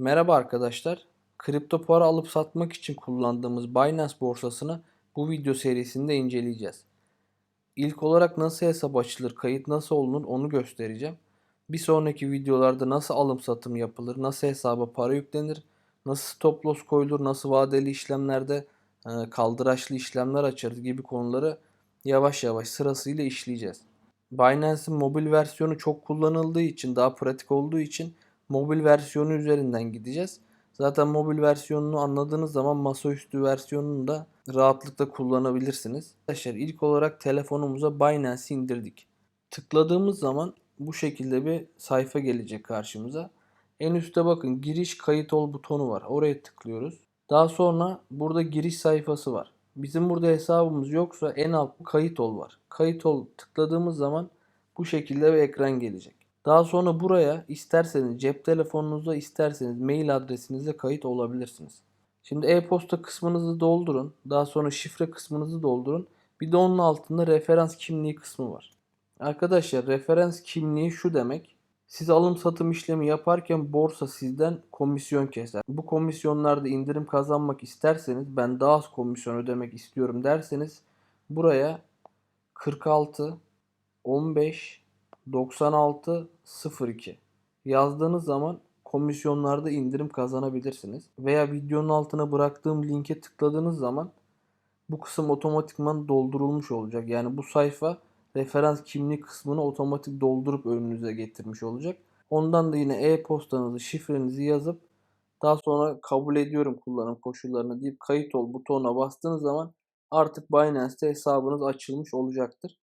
Merhaba arkadaşlar. Kripto para alıp satmak için kullandığımız Binance borsasını bu video serisinde inceleyeceğiz. İlk olarak nasıl hesap açılır, kayıt nasıl olunur onu göstereceğim. Bir sonraki videolarda nasıl alım satım yapılır, nasıl hesaba para yüklenir, nasıl stop loss koyulur, nasıl vadeli işlemlerde e, kaldıraçlı işlemler açarız gibi konuları yavaş yavaş sırasıyla işleyeceğiz. Binance'in mobil versiyonu çok kullanıldığı için, daha pratik olduğu için mobil versiyonu üzerinden gideceğiz. Zaten mobil versiyonunu anladığınız zaman masaüstü versiyonunu da rahatlıkla kullanabilirsiniz. Arkadaşlar ilk olarak telefonumuza Binance'i indirdik. Tıkladığımız zaman bu şekilde bir sayfa gelecek karşımıza. En üstte bakın giriş kayıt ol butonu var. Oraya tıklıyoruz. Daha sonra burada giriş sayfası var. Bizim burada hesabımız yoksa en alt kayıt ol var. Kayıt ol tıkladığımız zaman bu şekilde bir ekran gelecek. Daha sonra buraya isterseniz cep telefonunuzda isterseniz mail adresinizle kayıt olabilirsiniz. Şimdi e-posta kısmınızı doldurun. Daha sonra şifre kısmınızı doldurun. Bir de onun altında referans kimliği kısmı var. Arkadaşlar referans kimliği şu demek. Siz alım satım işlemi yaparken borsa sizden komisyon keser. Bu komisyonlarda indirim kazanmak isterseniz ben daha az komisyon ödemek istiyorum derseniz buraya 46 15 96 02 yazdığınız zaman komisyonlarda indirim kazanabilirsiniz. Veya videonun altına bıraktığım linke tıkladığınız zaman bu kısım otomatikman doldurulmuş olacak. Yani bu sayfa referans kimlik kısmını otomatik doldurup önünüze getirmiş olacak. Ondan da yine e-postanızı, şifrenizi yazıp daha sonra kabul ediyorum kullanım koşullarını deyip kayıt ol butonuna bastığınız zaman artık Binance'te hesabınız açılmış olacaktır.